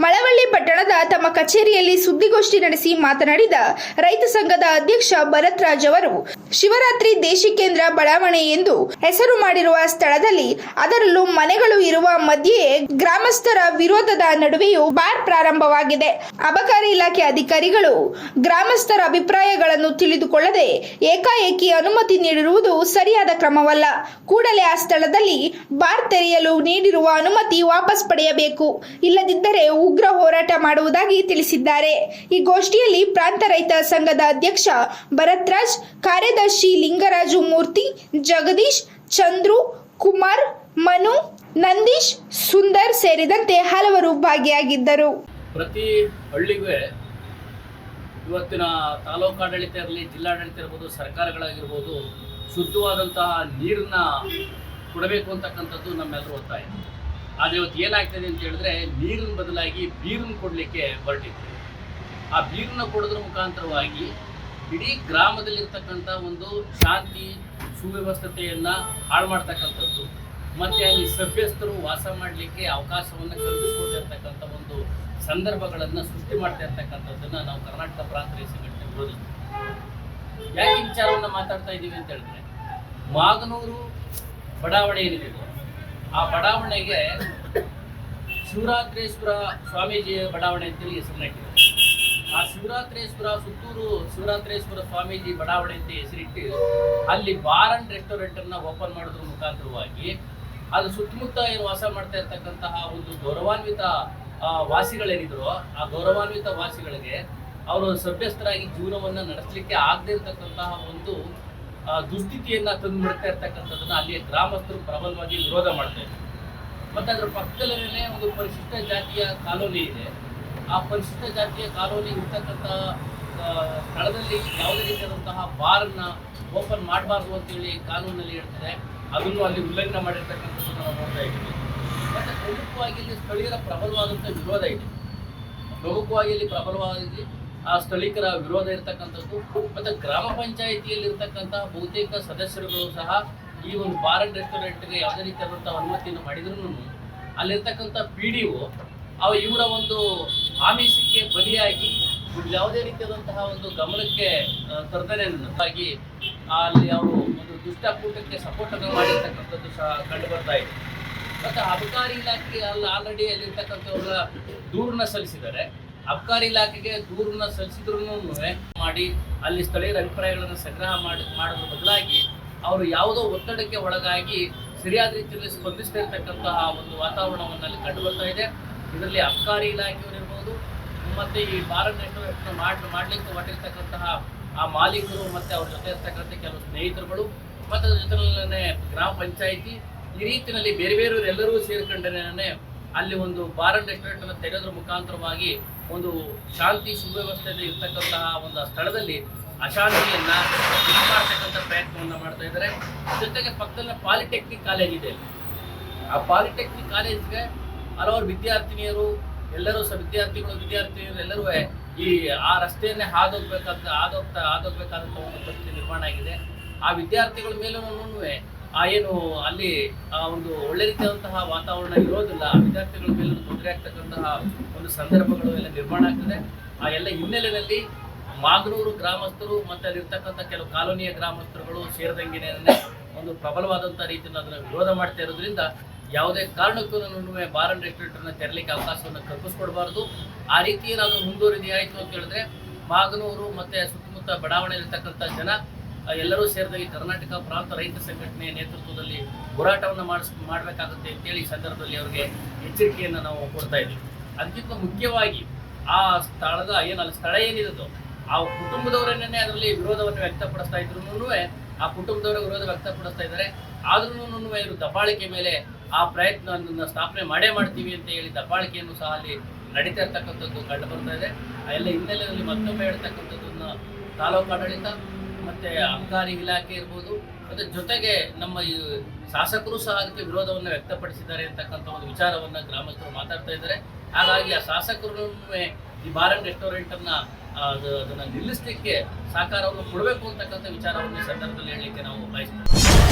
ಮಳವಳ್ಳಿ ಪಟ್ಟಣದ ತಮ್ಮ ಕಚೇರಿಯಲ್ಲಿ ಸುದ್ದಿಗೋಷ್ಠಿ ನಡೆಸಿ ಮಾತನಾಡಿದ ರೈತ ಸಂಘದ ಅಧ್ಯಕ್ಷ ಭರತ್ ರಾಜ್ ಅವರು, ಶಿವರಾತ್ರಿ ದೇಶಿಕೇಂದ್ರ ಬಡಾವಣೆ ಎಂದು ಹೆಸರು ಮಾಡಿರುವ ಸ್ಥಳದಲ್ಲಿ ಅದರಲ್ಲೂ ಮನೆಗಳು ಇರುವ ಮಧ್ಯೆಯೇ ಗ್ರಾಮಸ್ಥರ ವಿರೋಧದ ನಡುವೆಯೂ ಬಾರ್ ಪ್ರಾರಂಭವಾಗಿದೆ. ಅಬಕಾರಿ ಇಲಾಖೆ ಅಧಿಕಾರಿಗಳು ಗ್ರಾಮಸ್ಥರ ಅಭಿಪ್ರಾಯಗಳನ್ನು ತಿಳಿದುಕೊಳ್ಳದೆ ಏಕಾಏಕಿ ಅನುಮತಿ ನೀಡಿರುವುದು ಸರಿಯಾದ ಕ್ರಮವಲ್ಲ. ಕೂಡಲೇ ಆ ಸ್ಥಳದಲ್ಲಿ ಬಾರ್ ತೆರೆಯಲು ನೀಡಿರುವ ಅನುಮತಿ ವಾಪಸ್ ಪಡೆಯಬೇಕು. ಇಲ್ಲದಿದ್ದರೆ ಉಗ್ರ ಹೋರಾಟ ಮಾಡುವುದಾಗಿ ತಿಳಿಸಿದ್ದಾರೆ. ಈ ಗೋಷ್ಠಿಯಲ್ಲಿ ಪ್ರಾಂತ ರೈತ ಸಂಘದ ಅಧ್ಯಕ್ಷ ಭರತ್ರಾಜ್, ಕಾರ್ಯದರ್ಶಿ ಲಿಂಗರಾಜು ಮೂರ್ತಿ, ಜಗದೀಶ್, ಚಂದ್ರು, ಕುಮಾರ್, ಮನು, ನಂದೀಶ್, ಸುಂದರ್ ಸೇರಿದಂತೆ ಹಲವರು ಭಾಗಿಯಾಗಿದ್ದರು. ಪ್ರತಿ ಹಳ್ಳಿಗೆ ಇವತ್ತಿನ ತಾಲೂಕು ಆಡಳಿತ ಇರಲಿ, ಜಿಲ್ಲಾಡಳಿತ ಇರ್ಬೋದು, ಸರ್ಕಾರಗಳಾಗಿರ್ಬೋದು, ಶುದ್ಧವಾದಂತಹ ನೀರನ್ನ ಕೊಡಬೇಕು ಅಂತಕ್ಕಂಥದ್ದು ನಮ್ಮೆಲ್ಲರೂ ಒತ್ತಾಯ. ಆದರೆ ಇವತ್ತು ಏನಾಗ್ತದೆ ಅಂತ ಹೇಳಿದ್ರೆ ನೀರಿನ ಬದಲಾಗಿ ಬೀರನ್ನು ಕೊಡಲಿಕ್ಕೆ ಹೊರಟಿದ್ರು ಆ ಬೀರನ್ನ ಕೊಡೋದ್ರ ಮುಖಾಂತರವಾಗಿ ಇಡೀ ಗ್ರಾಮದಲ್ಲಿರ್ತಕ್ಕಂಥ ಒಂದು ಶಾಂತಿ ಸುವ್ಯವಸ್ಥತೆಯನ್ನು ಹಾಳು ಮಾಡ್ತಕ್ಕಂಥದ್ದು, ಮತ್ತು ಅಲ್ಲಿ ಸಭ್ಯಸ್ಥರು ವಾಸ ಮಾಡಲಿಕ್ಕೆ ಅವಕಾಶವನ್ನು ಕಲ್ಪಿಸ್ಕೊಳ್ತಿರ್ತಕ್ಕಂಥ ಒಂದು ಸಂದರ್ಭಗಳನ್ನು ಸೃಷ್ಟಿ ಮಾಡ್ತಾ ಇರ್ತಕ್ಕಂಥದ್ದನ್ನು ನಾವು ಕರ್ನಾಟಕ ಪ್ರಾಂತ ರೈತ ಸಂಘಟನೆ ವಿರೋಧಿಸ್ತೀವಿ ಯಾಕೆ ವಿಚಾರವನ್ನು ಮಾತಾಡ್ತಾ ಇದ್ದೀವಿ ಅಂತ ಹೇಳಿದ್ರೆ, ಮಾಗನೂರು ಬಡಾವಣೆ ಏನಿದೆ? ಆ ಬಡಾವಣೆಗೆ ಶಿವರಾತ್ರೇಶ್ವರ ಸ್ವಾಮೀಜಿ ಬಡಾವಣೆ ಅಂತೇಳಿ ಹೆಸರನ್ನಿಟ್ಟಿದೆ ಆ ಶಿವರಾತ್ರೇಶ್ವರ ಸುತ್ತೂರು ಶಿವರಾತ್ರೇಶ್ವರ ಸ್ವಾಮೀಜಿ ಬಡಾವಣೆ ಅಂತ ಹೆಸರಿಟ್ಟು ಅಲ್ಲಿ ಬಾರ್ ಅಂಡ್ ರೆಸ್ಟೋರೆಂಟ್ ಅನ್ನ ಓಪನ್ ಮಾಡೋದ್ರ ಮುಖಾಂತರವಾಗಿ ಅದು ಸುತ್ತಮುತ್ತ ಏನು ವಾಸ ಮಾಡ್ತಾ ಇರ್ತಕ್ಕಂತಹ ಒಂದು ಗೌರವಾನ್ವಿತ ವಾಸಿಗಳೇನಿದ್ರು, ಆ ಗೌರವಾನ್ವಿತ ವಾಸಿಗಳಿಗೆ ಅವರು ಸಭ್ಯಸ್ಥರಾಗಿ ಜೀವನವನ್ನ ನಡೆಸಲಿಕ್ಕೆ ಆಗದೆ ಇರ್ತಕ್ಕಂತಹ ಒಂದು ದುಸ್ಥಿತಿಯನ್ನ ತಂದು ಬಿಡ್ತಾ ಇರ್ತಕ್ಕಂಥದ್ದನ್ನ ಅಲ್ಲಿಯ ಗ್ರಾಮಸ್ಥರು ಪ್ರಬಲವಾಗಿ ವಿರೋಧ ಮಾಡ್ತಾ ಇದ್ದಾರೆ ಮತ್ತೆ ಅದರ ಪಕ್ಕದಲ್ಲೇ ಒಂದು ಪರಿಶಿಷ್ಟ ಜಾತಿಯ ಕಾಲೋನಿ ಇದೆ. ಆ ಪರಿಶಿಷ್ಟ ಜಾತಿಯ ಕಾಲೋನಿ ಇರ್ತಕ್ಕಂಥ ಸ್ಥಳದಲ್ಲಿ ಯಾವುದೇ ರೀತಿಯಾದಂತಹ ಬಾರನ್ನ ಓಪನ್ ಮಾಡಬಾರ್ದು ಅಂತೇಳಿ ಕಾನೂನಲ್ಲಿ ಹೇಳ್ತಾರೆ. ಅದನ್ನು ಅಲ್ಲಿ ಉಲ್ಲಂಘನೆ ಮಾಡಿರ್ತಕ್ಕಂಥದ್ದು ನಾವು ನೋಡ್ತಾ ಇದ್ದೀವಿ. ಮತ್ತೆ ಪ್ರಮುಖವಾಗಿ ಇಲ್ಲಿ ಸ್ಥಳೀಯರ ಪ್ರಬಲವಾದಂಥ ವಿರೋಧ ಇದೆ. ಪ್ರಮುಖವಾಗಿ ಇಲ್ಲಿ ಪ್ರಬಲವಾಗಿ ಆ ಸ್ಥಳೀಕರ ವಿರೋಧ ಇರತಕ್ಕಂಥದ್ದು ಮತ್ತೆ ಗ್ರಾಮ ಪಂಚಾಯಿತಿಯಲ್ಲಿರ್ತಕ್ಕಂಥ ಬಹುತೇಕ ಸದಸ್ಯರುಗಳು ಸಹ ಈ ಒಂದು ಬಾರ್ ರೆಸ್ಟೋರೆಂಟ್ಗೆ ಯಾವುದೇ ರೀತಿಯಾದಂಥ ಅನುಮತಿಯನ್ನು ಮಾಡಿದ್ರು ಅಲ್ಲಿರ್ತಕ್ಕಂಥ ಪಿ ಡಿ ಒ ಅವ ಇವರ ಒಂದು ಆಮಿಷಕ್ಕೆ ಬಲಿಯಾಗಿ ಯಾವುದೇ ರೀತಿಯಾದಂತಹ ಒಂದು ಗಮನಕ್ಕೆ ತರದೇ ಆಗಿ ಅಲ್ಲಿ ಅವರು ಒಂದು ದುಷ್ಟಕೂಟಕ್ಕೆ ಸಪೋರ್ಟ್ ಅನ್ನು ಮಾಡಿರ್ತಕ್ಕಂಥದ್ದು ಸಹ ಕಂಡು ಬರ್ತಾ ಇದೆ. ಮತ್ತೆ ಅಬಕಾರಿ ಇಲಾಖೆ ಅಲ್ಲಿ ಆಲ್ರೆಡಿ ಅಲ್ಲಿರ್ತಕ್ಕಂಥವ್ರ ದೂರನ್ನ ಸಲ್ಲಿಸಿದ್ದಾರೆ. ಅಬಕಾರಿ ಇಲಾಖೆಗೆ ದೂರನ್ನ ಸಲ್ಲಿಸಿದ್ರು ಮಾಡಿ ಅಲ್ಲಿ ಸ್ಥಳೀಯರ ಅಭಿಪ್ರಾಯಗಳನ್ನು ಸಂಗ್ರಹ ಮಾಡಿ ಮಾಡುವ ಬದಲಾಗಿ ಅವರು ಯಾವುದೋ ಒತ್ತಡಕ್ಕೆ ಒಳಗಾಗಿ ಸರಿಯಾದ ರೀತಿಯಲ್ಲಿ ಸ್ಪಂದಿಸ್ತಾ ಇರ್ತಕ್ಕಂತಹ ಒಂದು ವಾತಾವರಣವನ್ನು ಅಲ್ಲಿ ಕಂಡು ಬರ್ತಾ ಇದೆ. ಇದರಲ್ಲಿ ಅಬಕಾರಿ ಇಲಾಖೆಯವರಿರ್ಬೋದು ಮತ್ತೆ ಈ ಭಾರತ್ ನೆಟ್ವರ್ಕ್ನ ಮಾಡಿ, ಮಾಡ್ಲಿಕ್ಕೆ ಹೊರಟಿರ್ತಕ್ಕಂತಹ ಆ ಮಾಲೀಕರು ಮತ್ತೆ ಅವ್ರ ಜೊತೆ ಇರ್ತಕ್ಕಂಥ ಕೆಲವು ಸ್ನೇಹಿತರುಗಳು, ಮತ್ತು ಅದರ ಗ್ರಾಮ ಪಂಚಾಯಿತಿ, ಈ ರೀತಿಯಲ್ಲಿ ಬೇರೆ ಬೇರೆಯವರೆಲ್ಲರೂ ಸೇರಿಕೊಂಡೇ ಅಲ್ಲಿ ಒಂದು ಬಾರ್ ರೆಸ್ಟೋರೆಂಟನ್ನು ರೆಸ್ಟೋರೆಂಟ್ ಅನ್ನು ತೆಗೆದ್ರ ಮುಖಾಂತರವಾಗಿ ಒಂದು ಶಾಂತಿ ಸುವ್ಯವಸ್ಥೆಯಲ್ಲಿ ಇರ್ತಕ್ಕಂತಹ ಒಂದು ಸ್ಥಳದಲ್ಲಿ ಅಶಾಂತಿಯನ್ನು ಮಾಡ್ತಕ್ಕಂಥ ಪ್ರಯತ್ನವನ್ನು ಮಾಡ್ತಾ ಇದ್ದಾರೆ. ಜೊತೆಗೆ ಪಕ್ಕದಲ್ಲಿ ಪಾಲಿಟೆಕ್ನಿಕ್ ಕಾಲೇಜ್ ಇದೆ. ಆ ಪಾಲಿಟೆಕ್ನಿಕ್ ಕಾಲೇಜ್ಗೆ ಹಲವಾರು ವಿದ್ಯಾರ್ಥಿನಿಯರು, ಎಲ್ಲರೂ ಸಹ ವಿದ್ಯಾರ್ಥಿಗಳು, ವಿದ್ಯಾರ್ಥಿನಿಯರು ಎಲ್ಲರೂ ಈ ಆ ರಸ್ತೆಯನ್ನೇ ಹಾದೋಗ್ಬೇಕಾದ, ಹಾದೋಗ್ತಾ ಹಾದೋಗ್ಬೇಕಾದಂಥ ಒಂದು ಪರಿಸ್ಥಿತಿ ನಿರ್ಮಾಣ ಆಗಿದೆ. ಆ ವಿದ್ಯಾರ್ಥಿಗಳ ಮೇಲೂ ಆ ಏನು ಅಲ್ಲಿ ಆ ಒಂದು ಒಳ್ಳೆ ರೀತಿಯಾದಂತಹ ವಾತಾವರಣ ಇರೋದಿಲ್ಲ ವಿದ್ಯಾರ್ಥಿಗಳ ಮೇಲೆ ತೊಂದರೆ ಆಗ್ತಕ್ಕಂತಹ ಒಂದು ಸಂದರ್ಭಗಳು ಎಲ್ಲ ನಿರ್ಮಾಣ ಆಗ್ತದೆ. ಆ ಎಲ್ಲ ಹಿನ್ನೆಲೆಯಲ್ಲಿ ಮಾಗನೂರು ಗ್ರಾಮಸ್ಥರು ಮತ್ತೆ ಅಲ್ಲಿರ್ತಕ್ಕಂಥ ಕೆಲವು ಕಾಲೋನಿಯ ಗ್ರಾಮಸ್ಥರುಗಳು ಸೇರಿದಂಗೆ ಒಂದು ಪ್ರಬಲವಾದಂಥ ರೀತಿಯಿಂದ ಅದನ್ನು ವಿರೋಧ ಮಾಡ್ತಾ ಇರೋದ್ರಿಂದ ಯಾವುದೇ ಕಾರಣಕ್ಕೂ ಬಾರ್ ಅಂಡ್ ರೆಸ್ಟೋರೆಂಟನ್ನು ತೆರಲಿಕ್ಕೆ ಅವಕಾಶವನ್ನು ಕಲ್ಪಿಸ್ಕೊಡ್ಬಾರ್ದು. ಆ ರೀತಿ ಏನಾದರೂ ಮುಂದುವರಿದೆಯಾಯಿತು ಅಂತ ಹೇಳಿದ್ರೆ ಮಾಗನೂರು ಮತ್ತೆ ಸುತ್ತಮುತ್ತ ಬಡಾವಣೆಯಲ್ಲಿರ್ತಕ್ಕಂಥ ಜನ ಎಲ್ಲರೂ ಸೇರಿದಾಗಿ ಕರ್ನಾಟಕ ಪ್ರಾಂತ ರೈತ ಸಂಘಟನೆ ನೇತೃತ್ವದಲ್ಲಿ ಹೋರಾಟವನ್ನು ಮಾಡಿಸ್, ಮಾಡಬೇಕಾಗುತ್ತೆ ಅಂತೇಳಿ ಈ ಸಂದರ್ಭದಲ್ಲಿ ಅವರಿಗೆ ಎಚ್ಚರಿಕೆಯನ್ನು ನಾವು ಕೊಡ್ತಾ ಇದ್ವಿ. ಅದಕ್ಕಿಂತ ಮುಖ್ಯವಾಗಿ ಆ ಸ್ಥಳದ ಏನು ಅಲ್ಲಿ ಸ್ಥಳ ಏನಿರೋದು ಆ ಕುಟುಂಬದವರನ್ನೇ ಅದರಲ್ಲಿ ವಿರೋಧವನ್ನು ವ್ಯಕ್ತಪಡಿಸ್ತಾ ಇದ್ರು ಆ ಕುಟುಂಬದವರ ವಿರೋಧ ವ್ಯಕ್ತಪಡಿಸ್ತಾ ಇದ್ದಾರೆ. ಆದ್ರೂ ಇವರು ದಬ್ಬಾಳಿಕೆ ಮೇಲೆ ಆ ಪ್ರಯತ್ನ ಸ್ಥಾಪನೆ ಮಾಡೇ ಮಾಡ್ತೀವಿ ಅಂತ ಹೇಳಿ ದಬ್ಬಾಳಿಕೆಯನ್ನು ಸಹ ಅಲ್ಲಿ ನಡೀತಾ ಇರ್ತಕ್ಕಂಥದ್ದು ಕಂಡು ಬರ್ತಾ ಇದೆ. ಎಲ್ಲ ಹಿನ್ನೆಲೆಯಲ್ಲಿ ಮತ್ತೊಮ್ಮೆ ಹೇಳ್ತಕ್ಕಂಥದ್ದನ್ನ ತಾಲೂಕು ಆಡಳಿತ ಮತ್ತೆ ಅಬಕಾರಿ ಇಲಾಖೆ ಇರ್ಬೋದು, ಮತ್ತೆ ಜೊತೆಗೆ ನಮ್ಮ ಶಾಸಕರು ಸಹ ಅದಕ್ಕೆ ವಿರೋಧವನ್ನು ವ್ಯಕ್ತಪಡಿಸಿದ್ದಾರೆ ಅಂತಕ್ಕಂಥ ಒಂದು ವಿಚಾರವನ್ನ ಗ್ರಾಮಸ್ಥರು ಮಾತಾಡ್ತಾ ಇದ್ದಾರೆ. ಹಾಗಾಗಿ ಆ ಶಾಸಕರು ಈ ಬಾರ್ ಅಂಡ್ ರೆಸ್ಟೋರೆಂಟ್ ಅನ್ನ ಅದು- ಅದನ್ನ ನಿಲ್ಲಿಸಲಿಕ್ಕೆ ಸಹಕಾರವನ್ನು ಕೊಡಬೇಕು ಅಂತಕ್ಕಂಥ ವಿಚಾರವನ್ನು ಸಂದರ್ಭದಲ್ಲಿ ಹೇಳಲಿಕ್ಕೆ ನಾವು ಬಯಸ್ತೇವೆ.